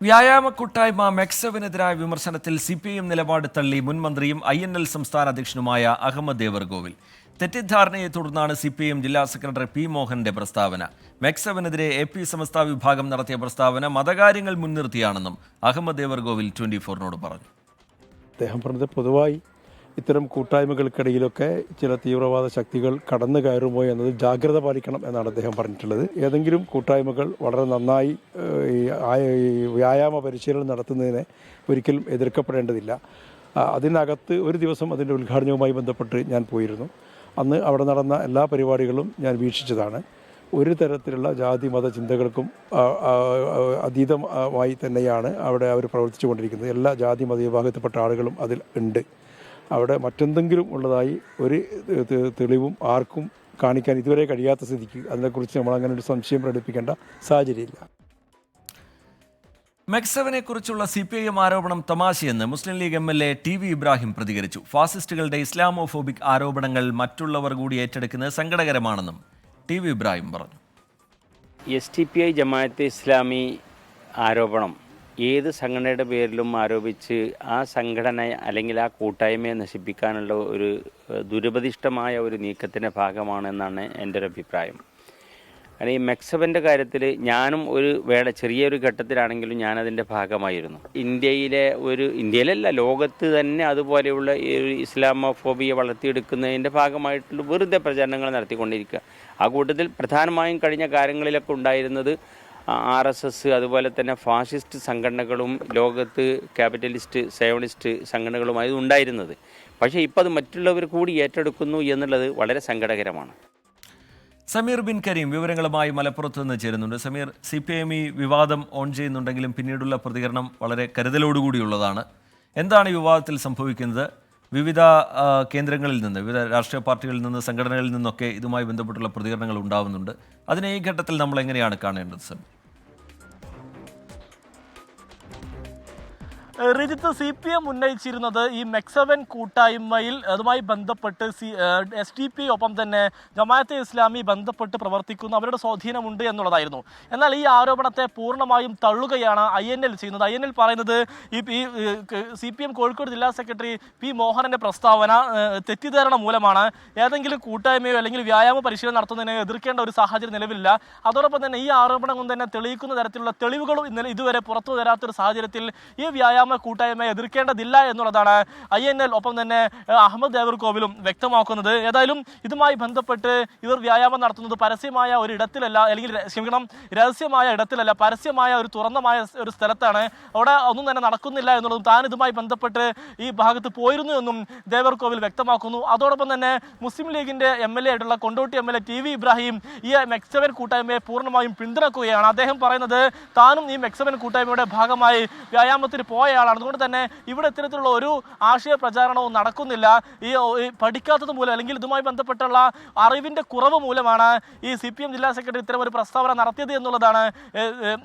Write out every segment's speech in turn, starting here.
വ്യായാമ കൂട്ടായ്മ മെക്സവിനെതിരായ വിമർശനത്തിൽ സി പി ഐ എം നിലപാട് തള്ളി മുൻ മന്ത്രിയും ഐ എൻ എൽ സംസ്ഥാന അധ്യക്ഷനുമായ അഹമ്മദ് ദേവർഗോവിൽ തെറ്റിദ്ധാരണയെ തുടർന്നാണ് സി പി എം ജില്ലാ സെക്രട്ടറി പി മോഹന്റെ പ്രസ്താവന. മെക്സവിനെതിരെ എ പി സമസ്ത വിഭാഗം നടത്തിയ പ്രസ്താവന മതകാര്യങ്ങൾ മുൻനിർത്തിയാണെന്നും അഹമ്മദ് ദേവർഗോവിൽ ട്വന്റി ഫോറിനോട് പറഞ്ഞു. അദ്ദേഹം പറഞ്ഞത് പൊതുവായി ഇത്തരം കൂട്ടായ്മകൾക്കിടയിലൊക്കെ ചില തീവ്രവാദ ശക്തികൾ കടന്നു കയറുമോ എന്നത് ജാഗ്രത പാലിക്കണം എന്നാണ് അദ്ദേഹം പറഞ്ഞിട്ടുള്ളത്. ഏതെങ്കിലും കൂട്ടായ്മകൾ വളരെ നന്നായി വ്യായാമ പരിശീലനം നടത്തുന്നതിനെ ഒരിക്കലും എതിർക്കപ്പെടേണ്ടതില്ല. അതിനകത്ത് ഒരു ദിവസം അതിന്റെ ഉദ്ഘാടനവുമായി ബന്ധപ്പെട്ട് ഞാൻ പോയിരുന്നു. അന്ന് അവിടെ നടന്ന എല്ലാ പരിപാടികളും ഞാൻ വീക്ഷിച്ചതാണ്. ഒരു തരത്തിലുള്ള ജാതി മത ചിന്തകൾക്കും അതീതമായി തന്നെയാണ് അവിടെ അവർ പ്രവർത്തിച്ചു കൊണ്ടിരിക്കുന്നത് എല്ലാ ജാതി മത വിഭാഗത്തിൽപ്പെട്ട ആളുകളും അതിൽ ഉണ്ട്. അവിടെ മറ്റെന്തെങ്കിലും ഉള്ളതായി ഒരു തെളിവും ആർക്കും കാണിക്കാൻ ഇതുവരെ കഴിയാത്ത സ്ഥിതിക്ക് അതിനെക്കുറിച്ച് നമ്മൾ അങ്ങനെ ഒരു സംശയം പ്രകടിപ്പിക്കേണ്ട സാഹചര്യമില്ല. മെക്സവിനെ കുറിച്ചുള്ള സി പി ഐ എം ആരോപണം തമാശയെന്ന് Muslim League M L A T V Ibrahim പ്രതികരിച്ചു. ഫാസിസ്റ്റുകളുടെ ഇസ്ലാമോഫോബിക് ആരോപണങ്ങൾ മറ്റുള്ളവർ കൂടി ഏറ്റെടുക്കുന്നത് സങ്കടകരമാണെന്നും ടി വി ഇബ്രാഹിം പറഞ്ഞു. S D P I Jamaat-e Islami ആരോപണം ഏത് സംഘടനയുടെ പേരിലും ആരോപിച്ച് ആ സംഘടന അല്ലെങ്കിൽ ആ കൂട്ടായ്മയെ നശിപ്പിക്കാനുള്ള ഒരു ദുരുപദിഷ്ടമായ ഒരു നീക്കത്തിന്റെ ഭാഗമാണെന്നാണ് എന്റെ ഒരു അഭിപ്രായം. കാരണം ഈ മെക്സബന്റെ കാര്യത്തിൽ ഞാനും ഒരു വേള ചെറിയൊരു ഘട്ടത്തിലാണെങ്കിലും ഞാനതിന്റെ ഭാഗമായിരുന്നു. ഇന്ത്യയിലെ ഒരു ഇന്ത്യയിലല്ല ലോകത്ത് തന്നെ അതുപോലെയുള്ള ഈ ഒരു ഇസ്ലാമോഫോബിയ വളർത്തിയെടുക്കുന്നതിന്റെ ഭാഗമായിട്ടുള്ള വെറുതെ പ്രചരണങ്ങൾ നടത്തിക്കൊണ്ടിരിക്കുക. ആ കൂട്ടത്തിൽ പ്രധാനമായും കഴിഞ്ഞ കാര്യങ്ങളിലൊക്കെ ഉണ്ടായിരുന്നത് ആർ എസ് എസ് അതുപോലെ തന്നെ ഫാഷിസ്റ്റ് സംഘടനകളും ലോകത്ത് ക്യാപിറ്റലിസ്റ്റ് സേവണിസ്റ്റ് സംഘടനകളുമായി ഉണ്ടായിരുന്നത്. പക്ഷേ ഇപ്പോൾ അത് മറ്റുള്ളവർ കൂടി ഏറ്റെടുക്കുന്നു എന്നുള്ളത് വളരെ സങ്കടകരമാണ്. സമീർ ബിൻ കരീം വിവരങ്ങളുമായി മലപ്പുറത്ത് നിന്ന് ചേരുന്നുണ്ട്. സമീർ സി പി എം ഈ വിവാദം ഓൺ ചെയ്യുന്നുണ്ടെങ്കിലും പിന്നീടുള്ള പ്രതികരണം വളരെ കരുതലോടുകൂടിയുള്ളതാണ്. എന്താണ് വിവാദത്തിൽ സംഭവിക്കുന്നത്? വിവിധ കേന്ദ്രങ്ങളിൽ നിന്ന് വിവിധ രാഷ്ട്രീയ പാർട്ടികളിൽ നിന്ന് സംഘടനകളിൽ നിന്നൊക്കെ ഇതുമായി ബന്ധപ്പെട്ടുള്ള പ്രതികരണങ്ങൾ ഉണ്ടാവുന്നുണ്ട്. അതിനെ ഈ ഘട്ടത്തിൽ നമ്മൾ എങ്ങനെയാണ് കാണേണ്ടത് Sameer Rijith C P M ഉന്നയിച്ചിരുന്നത് ഈ മെക്സവൻ കൂട്ടായ്മയിൽ അതുമായി ബന്ധപ്പെട്ട് സി എസ് ടി പി ഒപ്പം തന്നെ ജമാഅത്തെ ഇസ്ലാമി ബന്ധപ്പെട്ട് പ്രവർത്തിക്കുന്ന അവരുടെ സ്വാധീനമുണ്ട് എന്നുള്ളതായിരുന്നു. എന്നാൽ ഈ ആരോപണത്തെ പൂർണമായും തള്ളുകയാണ് ഐ എൻ എൽ ചെയ്യുന്നത്. ഐ എൻ എൽ പറയുന്നത് ഈ P C P M Kozhikode ജില്ലാ സെക്രട്ടറി പി മോഹനന്റെ പ്രസ്താവന തെറ്റിദ്ധാരണ മൂലമാണ് ഏതെങ്കിലും കൂട്ടായ്മയോ അല്ലെങ്കിൽ വ്യായാമ പരിശീലനം നടത്തുന്നതിനെ എതിർക്കേണ്ട ഒരു സാഹചര്യം നിലവിലില്ല. അതോടൊപ്പം തന്നെ ഈ ആരോപണം തന്നെ തെളിയിക്കുന്ന തരത്തിലുള്ള തെളിവുകളും ഇന്നലെ ഇതുവരെ പുറത്തു വരാത്തൊരു സാഹചര്യത്തിൽ ഈ വ്യായാമ കൂട്ടായ്മയെ എതിർക്കേണ്ടതില്ല എന്നുള്ളതാണ് ഐ എൻ എൽ ഒപ്പം തന്നെ അഹമ്മദ് അഹമ്മദ് ദേവർകോവിലും വ്യക്തമാക്കുന്നത്. ഏതായാലും ഇതുമായി ബന്ധപ്പെട്ട് ഇവർ വ്യായാമം നടത്തുന്നത് പരസ്യമായ ഒരു ഇടത്തിലല്ല അല്ലെങ്കിൽ ക്ഷമിക്കണം രഹസ്യമായ ഇടത്തിലല്ല പരസ്യമായ ഒരു തുറന്നമായ ഒരു സ്ഥലത്താണ്. അവിടെ ഒന്നും തന്നെ നടക്കുന്നില്ല എന്നുള്ളതും താൻ ഇതുമായി ബന്ധപ്പെട്ട് ഈ ഭാഗത്ത് പോയിരുന്നു എന്നും ദേവർ കോവിൽ വ്യക്തമാക്കുന്നു. അതോടൊപ്പം തന്നെ മുസ്ലിം ലീഗിന്റെ എം എൽ എ ആയിട്ടുള്ള Kondotty M L A T V Ibrahim ഈ മെക്സവൻ കൂട്ടായ്മയെ പൂർണമായും പിന്തുണക്കുകയാണ്. അദ്ദേഹം പറയുന്നത് താനും ഈ മെക്സവൻ കൂട്ടായ്മയുടെ ഭാഗമായി വ്യായാമത്തിന് പോയ ആളാണ്. അതുകൊണ്ട് തന്നെ ഇവിടെ ഇത്തരത്തിലുള്ള ഒരു ആശയ പ്രചാരണവും നടക്കുന്നില്ല. ഈ പഠിക്കാത്തത് മൂലം അല്ലെങ്കിൽ ഇതുമായി ബന്ധപ്പെട്ടുള്ള അറിവിന്റെ കുറവ് മൂലമാണ് ഈ സി പി എം ജില്ലാ സെക്രട്ടറി ഇത്തരം ഒരു പ്രസ്താവന നടത്തിയത് എന്നുള്ളതാണ്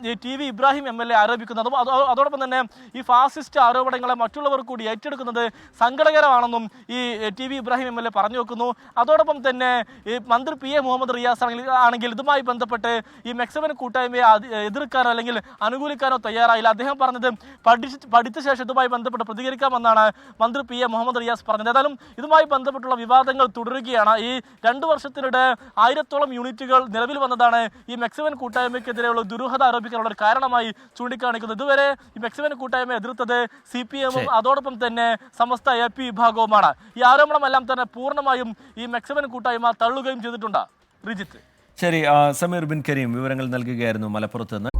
ഈ T V Ibrahim M L A ആരോപിക്കുന്നത്. അതും അതോ- അതോടൊപ്പം തന്നെ ഈ ഫാസിസ്റ്റ് ആരോപണങ്ങളെ മറ്റുള്ളവർ കൂടി ഏറ്റെടുക്കുന്നത് സങ്കടകരമാണെന്നും ഈ T V Ibrahim M L A പറഞ്ഞു വെക്കുന്നു. അതോടൊപ്പം തന്നെ ഈ മന്ത്രി പി എ മുഹമ്മദ് റിയാസ് ആണെങ്കിൽ ആണെങ്കിൽ ഇതുമായി ബന്ധപ്പെട്ട് ഈ മെക്സിമൻ കൂട്ടായ്മയെ എതിർക്കാനോ അല്ലെങ്കിൽ അനുകൂലിക്കാനോ തയ്യാറായില്ല. അദ്ദേഹം പറഞ്ഞത് പഠിച്ച് പഠിച്ച ശേഷം ഇതുമായി ബന്ധപ്പെട്ട് പ്രതികരിക്കാമെന്നാണ് മന്ത്രി പി എ മുഹമ്മദ് റിയാസ് പറഞ്ഞത്. ഏതായാലും ഇതുമായി ബന്ധപ്പെട്ടുള്ള വിവാദങ്ങൾ തുടരുകയാണ്. ഈ രണ്ടു വർഷത്തിനിടെ ആയിരത്തോളം യൂണിറ്റുകൾ നിലവിൽ വന്നതാണ് ഈ മെക്സിമൻ കൂട്ടായ്മയ്ക്കെതിരെയുള്ള ദുരൂഹത ആരോപിക്കാനുള്ള ഒരു കാരണമായി ചൂണ്ടിക്കാണിക്കുന്നത്. ഇതുവരെ ഈ മെക്സിമൻ കൂട്ടായ്മ എതിർത്തത് സി പി എമ്മും അതോടൊപ്പം തന്നെ സമസ്ത എ പി വിഭാഗവുമാണ്. ഈ ആരോപണമെല്ലാം തന്നെ പൂർണമായും ഈ മെക്സിമൻ കൂട്ടായ്മ തള്ളുകയും ചെയ്തിട്ടുണ്ട്. റിജിത്ത്. ശരി സമീർ ബിൻ കരീം വിവരങ്ങൾ നൽകുകയായിരുന്നു മലപ്പുറത്ത് നിന്ന്.